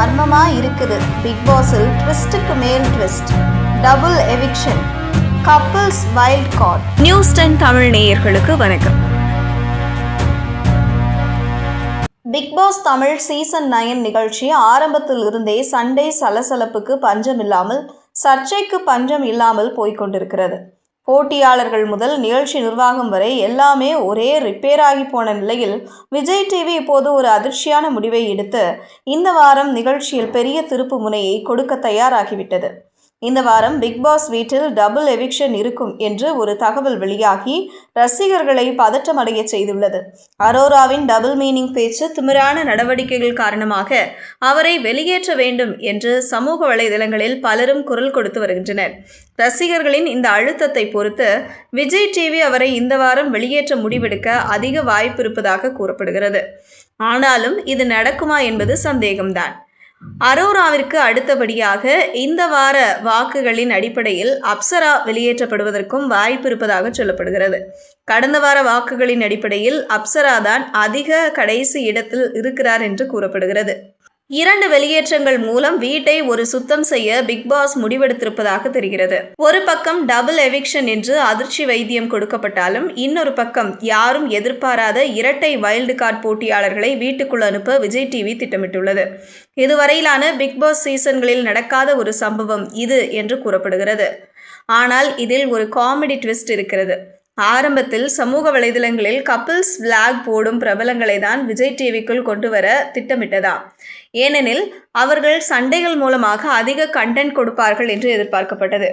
மர்மமா இருக்குது. பிக் பாஸில் ட்விஸ்ட்டுக்கு மேல் twist double eviction couples wild card news ten Tamil நேயர்களுக்கு வணக்கம். Bigg Boss Tamil season nine நிகழ்ச்சி ஆரம்பத்தில் இருந்தே சண்டே சலசலப்புக்கு பஞ்சம் இல்லாமல் சர்ச்சைக்கு பஞ்சம் இல்லாமல் போய்க் கொண்டிருக்கிறது. போட்டியாளர்கள் முதல் நிகழ்ச்சி நிர்வாகம் வரை எல்லாமே ஒரே ரிப்பேர் ஆகி போன நிலையில் விஜய் டிவி இப்போது ஒரு அதிர்ச்சியான முடிவை எடுத்து இந்த வாரம் நிகழ்ச்சியில் பெரிய திருப்பு முனையை கொடுக்க தயாராகிவிட்டது. இந்த வாரம் பிக் பாஸ் வீட்டில் டபுள் எவிக்ஷன் இருக்கும் என்று ஒரு தகவல் வெளியாகி ரசிகர்களை பதற்றமடைய செய்துள்ளது. அரோராவின் டபுள் மீனிங் பேச்சு திமிரான நடவடிக்கைகள் காரணமாக அவரை வெளியேற்ற வேண்டும் என்று சமூக வலைதளங்களில் பலரும் குரல் கொடுத்து வருகின்றனர். ரசிகர்களின் இந்த அழுத்தத்தை பொறுத்து விஜய் டிவி அவரை இந்த வாரம் வெளியேற்ற முடிவெடுக்க அதிக வாய்ப்பு இருப்பதாக கூறப்படுகிறது. ஆனாலும் இது நடக்குமா என்பது சந்தேகம்தான். அரோராவிற்கு அடுத்தபடியாக இந்த வார வாக்குகளின் அடிப்படையில் அப்சரா வெளியேற்றப்படுவதற்கும் வாய்ப்பு இருப்பதாக சொல்லப்படுகிறது. கடந்த வார வாக்குகளின் அடிப்படையில் அப்சரா தான் அதிக கடைசி இடத்தில் இருக்கிறார் என்று கூறப்படுகிறது. இரண்டு வெளியேற்றங்கள் மூலம் வீட்டை ஒரு சுத்தம் செய்ய பிக் பாஸ் முடிவெடுத்திருப்பதாக தெரிகிறது. ஒரு பக்கம் டபுள் எவிக்ஷன் என்று அதிர்ச்சி வைத்தியம் கொடுக்கப்பட்டாலும் இன்னொரு பக்கம் யாரும் எதிர்பாராத இரட்டை வைல்டு கார்டு போட்டியாளர்களை வீட்டுக்குள் அனுப்ப விஜய் டிவி திட்டமிட்டுள்ளது. இதுவரையிலான பிக் பாஸ் சீசன்களில் நடக்காத ஒரு சம்பவம் இது என்று கூறப்படுகிறது. ஆனால் இதில் ஒரு காமெடி ட்விஸ்ட் இருக்கிறது. ஆரம்பத்தில் சமூக வலைதளங்களில் கப்பிள்ஸ் விளாக் போடும் பிரபலங்களை தான் விஜய் டிவிக்குள் கொண்டு வர திட்டமிட்டதா? ஏனெனில் அவர்கள் சண்டைகள் மூலமாக அதிக கண்டென்ட் கொடுப்பார்கள் என்று எதிர்பார்க்கப்பட்டது.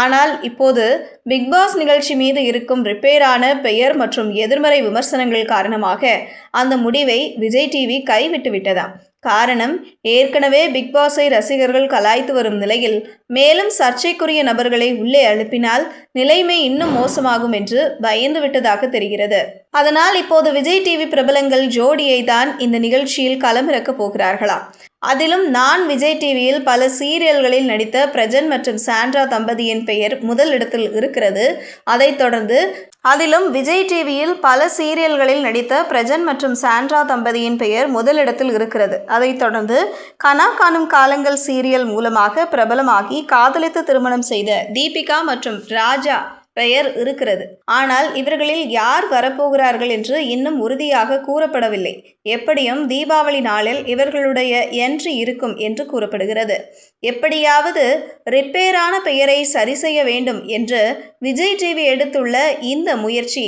ஆனால் இப்போது பிக் பாஸ் நிகழ்ச்சி மீது இருக்கும் ரிப்பேரான பெயர் மற்றும் எதிர்மறை விமர்சனங்கள் காரணமாக அந்த முடிவை விஜய் டிவி கைவிட்டு விட்டதாம் காரணம் ஏற்கனவே பிக் பாஸை ரசிகர்கள் கலாய்த்து வரும் நிலையில் மேலும் சர்ச்சைக்குரிய நபர்களை உள்ளே அனுப்பினால் நிலைமை இன்னும் மோசமாகும் என்று பயந்து விட்டதாக தெரிகிறது. அதனால் இப்போது விஜய் டிவி பிரபலங்கள் ஜோடியை தான் இந்த நிகழ்ச்சியில் களமிறக்கப் போகிறார்களாம் அதிலும் நான் விஜய் டிவியில் பல சீரியல்களில் நடித்த பிரஜன் மற்றும் சாண்ட்ரா தம்பதியின் பெயர் முதல் இடத்தில் இருக்கிறது. அதைத் தொடர்ந்து அதிலும் விஜய் டிவியில் பல சீரியல்களில் நடித்த பிரஜன் மற்றும் சாண்ட்ரா தம்பதியின் பெயர் முதலிடத்தில் இருக்கிறது. அதைத் தொடர்ந்து கனா காணும் காலங்கள் சீரியல் மூலமாக பிரபலமாகி காதலித்து திருமணம் செய்த தீபிகா மற்றும் ராஜா பெயர் இருக்கிறது. ஆனால் இவர்களில் யார் வரப்போகிறார்கள் என்று இன்னும் உறுதியாக கூறப்படவில்லை. எப்படியும் தீபாவளி நாளில் இவர்களுடைய என்ட்ரி இருக்கும் என்று கூறப்படுகிறது. எப்படியாவது ரிப்பேரான பெயரை சரி செய்ய வேண்டும் என்று விஜய் டிவி எடுத்துள்ள இந்த முயற்சி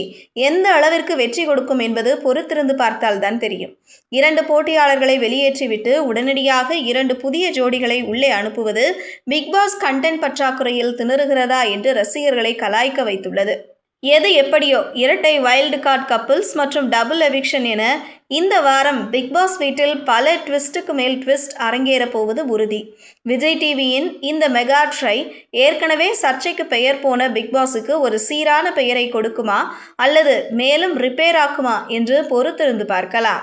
எந்த அளவிற்கு வெற்றி கொடுக்கும் என்பது பொறுத்திருந்து பார்த்தால்தான் தெரியும். இரண்டு போட்டியாளர்களை வெளியேற்றிவிட்டு உடனடியாக இரண்டு புதிய ஜோடிகளை உள்ளே அனுப்புவது பிக்பாஸ் கண்டென்ட் பற்றாக்குறையில் திணறுகிறதா என்று ரசிகர்களை கலாய்க்க வைத்துள்ளது. எது எப்படியோ இரட்டை வைல்டு கார்டு கப்பிள்ஸ் மற்றும் டபுள் எவிக்ஷன் என இந்த வாரம் பிக் பாஸ் வீட்டில் பல ட்விஸ்ட்டுக்கு மேல் ட்விஸ்ட் அரங்கேறப்போவது உறுதி. விஜய் டிவியின் இந்த மெகா ட்ரை ஏற்கனவே சர்ச்சைக்கு பெயர் போன பிக்பாஸுக்கு ஒரு சீரான பெயரை கொடுக்குமா அல்லது மேலும் ரிப்பேர் ஆக்குமா என்று பொறுத்திருந்து பார்க்கலாம்.